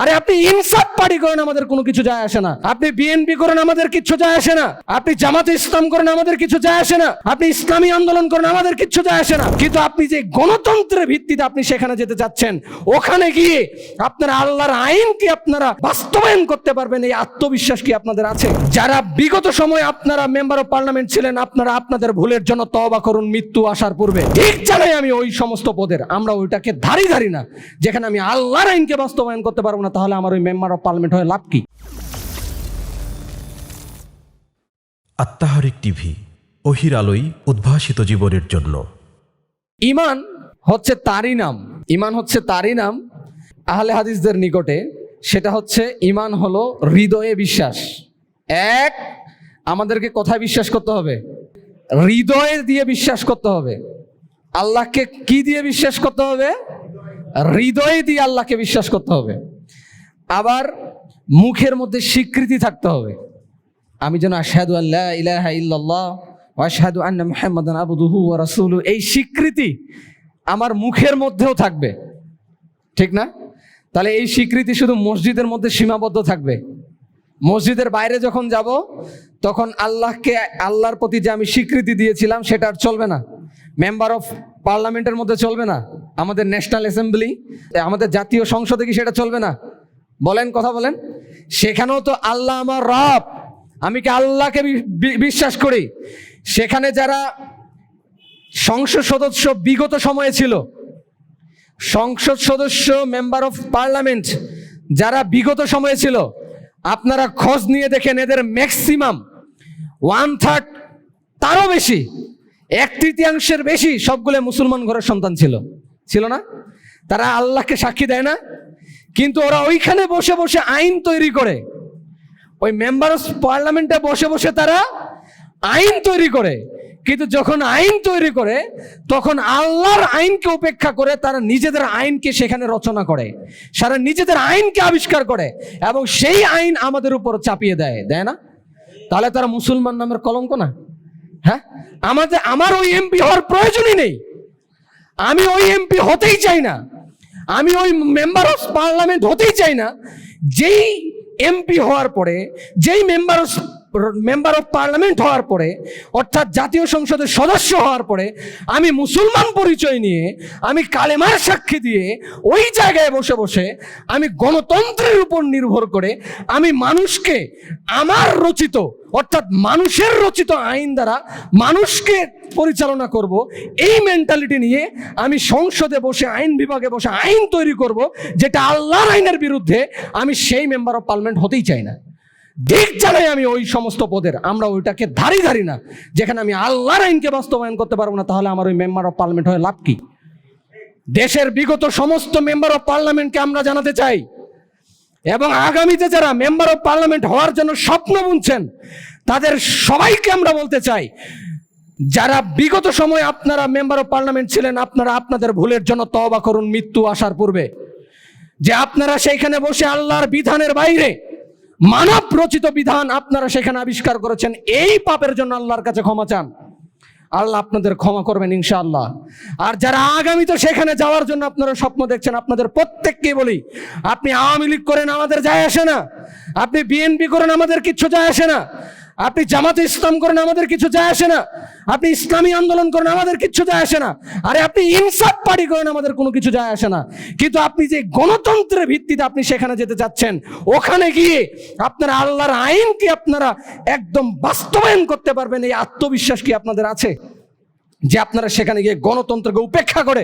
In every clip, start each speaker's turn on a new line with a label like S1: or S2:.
S1: আরে আপনি ইনসাফ পার্টি করেন, আমাদের কোনো কিছু যায় আসে না। আপনি বিএনপি করেন, আমাদের কিছু যায় আসে না। আপনি জামাতে ইসলাম করেন, আমাদের কিছু যায় আসে না। আপনি ইসলামী আন্দোলন করেন, আমাদের কিছু যায় আসে না। কিন্তু আপনি যে গণতন্ত্রের ভিত্তিতে আপনি সেখানে যেতে চাচ্ছেন ওখানে গিয়ে আপনারা আল্লাহর আইনকে আপনারা বাস্তবায়ন করতে পারবেন? এই আত্মবিশ্বাস কি আপনাদের আছে? যারা বিগত সময়ে আপনারা মেম্বার অফ পার্লামেন্ট ছিলেন, আপনারা আপনাদের ভুলের জন্য তওবা করুন, মৃত্যু আসার পূর্বে। ঠিক জানাই আমি ওই সমস্ত পদের, আমরা ওইটাকে ধারি ধারি না, যেখানে আমি আল্লাহর আইনকে বাস্তবায়ন করতে পারব না। তাহলে আমার ওই মেম্বার অফ পার্লামেন্ট হয়ে লাভ কি?
S2: আত্মাহারিক টিভি অহির আলোই উদ্ভাসিত জীবনের জন্য।
S1: ইমান হচ্ছে তারই নাম। ইমান হচ্ছে তারই নাম আহলে হাদিসদের নিকটে। সেটা হচ্ছে ইমান হলো হৃদয়ে বিশ্বাস। এক আমাদেরকে কোথায় বিশ্বাস করতে হবে? হৃদয়ে দিয়ে বিশ্বাস করতে হবে। আল্লাহকে কি দিয়ে বিশ্বাস করতে হবে? হৃদয়ে দিয়ে আল্লাহকে বিশ্বাস করতে হবে। আবার মুখের মধ্যে স্বীকৃতি থাকতে হবে। আমি যেন আশহাদু আল্লাহ ইলাহা ইল্লাল্লাহ আশহাদু আন্না মুহাম্মাদান আবদুহু ওয়া রাসূলুহু, এই স্বীকৃতি আমার মুখের মধ্যেও থাকবে। ঠিক না? তাহলে এই স্বীকৃতি শুধু মসজিদের মধ্যে সীমাবদ্ধ থাকবে। মসজিদের বাইরে যখন যাব, তখন আল্লাহকে, আল্লাহর প্রতি যে আমি স্বীকৃতি দিয়েছিলাম, সেটা আর চলবে না। মেম্বার অফ পার্লামেন্টের মধ্যে চলবে না। আমাদের ন্যাশনাল অ্যাসেম্বলি, আমাদের জাতীয় সংসদে কি সেটা চলবে না? বলেন, কথা বলেন। সেখানেও তো আল্লাহ আমার রব। আমি কি আল্লাহকে বিশ্বাস করি? সেখানে যারা সংসদ সদস্য বিগত সময়ে ছিল, সংসদ সদস্য মেম্বার অফ পার্লামেন্ট যারা বিগত সময়ে ছিল, আপনারা খোঁজ নিয়ে দেখেন, এদের ম্যাক্সিমাম ওয়ান থার্ড তারও বেশি, এক তৃতীয়াংশের বেশি সবগুলো মুসলমান ঘরের সন্তান ছিল। ছিল না? তারা আল্লাহকে সাক্ষী দেয় না। কিন্তু ওরা ওইখানে বসে বসে আইন তৈরি করে। ওই মেম্বার অফ পার্লামেন্টে বসে বসে তারা আইন তৈরি করে। কিন্তু যখন আইন তৈরি করে, তখন আল্লাহর আইনকে উপেক্ষা করে তারা নিজেদের আইনকে সেখানে রচনা করে। সারা নিজেদের আইনকে আবিষ্কার করে এবং সেই আইন আমাদের উপর চাপিয়ে দেয় দেয় না? তাহলে তারা মুসলমান নামের কলঙ্ক না? হ্যাঁ? আমাদের আমার ওই এমপি হওয়ার প্রয়োজনই নেই। আমি ওই এমপি হতেই চাই না। আমি ওই মেম্বার অফ পার্লামেন্ট হতেই চাই না। যেই এমপি হওয়ার পরে, যেই member of member of parliament হওয়ার পরে, অর্থাৎ জাতীয় সংসদের সদস্য হওয়ার পরে, আমি মুসলমান পরিচয় নিয়ে, আমি কালেমার সাক্ষী দিয়ে, ওই জায়গায় বসে বসে, আমি গণতন্ত্রের উপর নির্ভর করে, আমি মানুষকে আমার রচিত, অর্থাৎ মানুষের রচিত আইন দ্বারা মানুষকে পরিচালনা করব, এই মেন্টালিটি নিয়ে আমি সংসদে বসে, আইন বিভাগে বসে আইন তৈরি করব, যেটা আল্লাহর আইনের বিরুদ্ধে আমি সেই মেম্বার অফ পার্লামেন্ট হতেই চাই না। দিক জানাই আমি ওই সমস্ত পদের। আমরা ওইটাকে ধারি ধারি না। যেখানে আমি আল্লাহর আইনকে বাস্তবায়ন করতে পারব না, তাহলে আমার ওই মেম্বার অফ পার্লামেন্ট হয়ে লাভ কি? দেশের বিগত সমস্ত মেম্বার অফ পার্লামেন্টকে আমরা জানাতে চাই। এবং আগামীতে যারা মেম্বার অফ পার্লামেন্ট হওয়ার জন্য স্বপ্ন বুনছেন, তাদের সবাইকে আমরা বলতে চাই, যারা বিগত সময়ে আপনারা মেম্বার অফ পার্লামেন্ট ছিলেন, আপনারা আপনাদের ভুলের জন্য তওবা করুন, মৃত্যু আসার পূর্বে। যে আপনারা সেইখানে বসে আল্লাহর বিধানের বাইরে মানব রচিত বিধান আপনারা সেখানে আবিষ্কার করেছেন। এই পাপের জন্য আল্লাহর কাছে ক্ষমা চান। আল্লাহ আপনাদের ক্ষমা করবেন ইনশাআল্লাহ। আর যারা আগামী তো সেখানে যাওয়ার জন্য আপনারা স্বপ্ন দেখছেন, আপনাদের প্রত্যেককে বলি, আপনি আওয়ামী লীগ করেন, আমাদের যায় আসে না। আপনি বিএনপি করেন, আমাদের কিচ্ছু যায় আসে না। আপনি জামাতে ইসলাম করেন, আমাদের কিছু যায় আসে না। আপনি ইসলামী আন্দোলন করেন, আমাদের কিছু যায় আসে না। আরে আপনি ইনসাফ পার্টি করেন, আমাদের কোনো কিছু যায় আসে না। কিন্তু আপনি যে গণতন্ত্রের ভিত্তিতে আপনি সেখানে যেতে চাচ্ছেন ওখানে গিয়ে আপনারা আল্লাহর আইনকে আপনারা একদম বাস্তবায়ন করতে পারবেন? এই আত্মবিশ্বাস কি আপনাদের আছে? যে আপনারা সেখানে গিয়ে গণতন্ত্রকে উপেক্ষা করে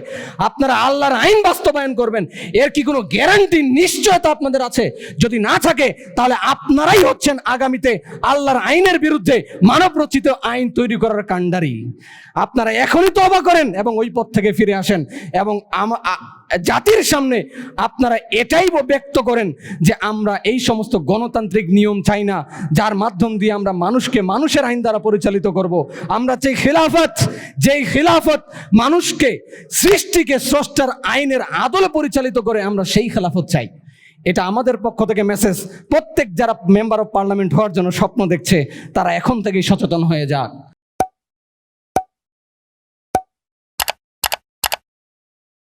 S1: আপনারা আল্লাহর আইন বাস্তবায়ন করবেন, এর কি কোনো গ্যারান্টি নিশ্চয়তা আপনাদের আছে? যদি না থাকে, তাহলে আপনারাই হচ্ছেন আগামীতে আল্লাহর আইনের বিরুদ্ধে মানবরচিত আইন তৈরি করার কাণ্ডারি। আপনারা এখনই তো অবাক করেন এবং ওই পথ থেকে ফিরে আসেন এবং জাতির সামনে আপনারা এটাই ব্যক্ত করেন যে আমরা এই সমস্ত গণতান্ত্রিক নিয়ম চাই না, যার মাধ্যম দিয়ে আমরা মানুষকে মানুষের আইন দ্বারা পরিচালিত করব। আমরা যে খিলাফত, যেই খিলাফত মানুষকে, সৃষ্টিকে, স্রষ্টার আইনের আদলে পরিচালিত করে আমরা সেই খেলাফত চাই। এটা আমাদের পক্ষ থেকে মেসেজ প্রত্যেক যারা মেম্বার অফ পার্লামেন্ট হওয়ার জন্য স্বপ্ন দেখছে, তারা এখন থেকেই সচেতন হয়ে যাক।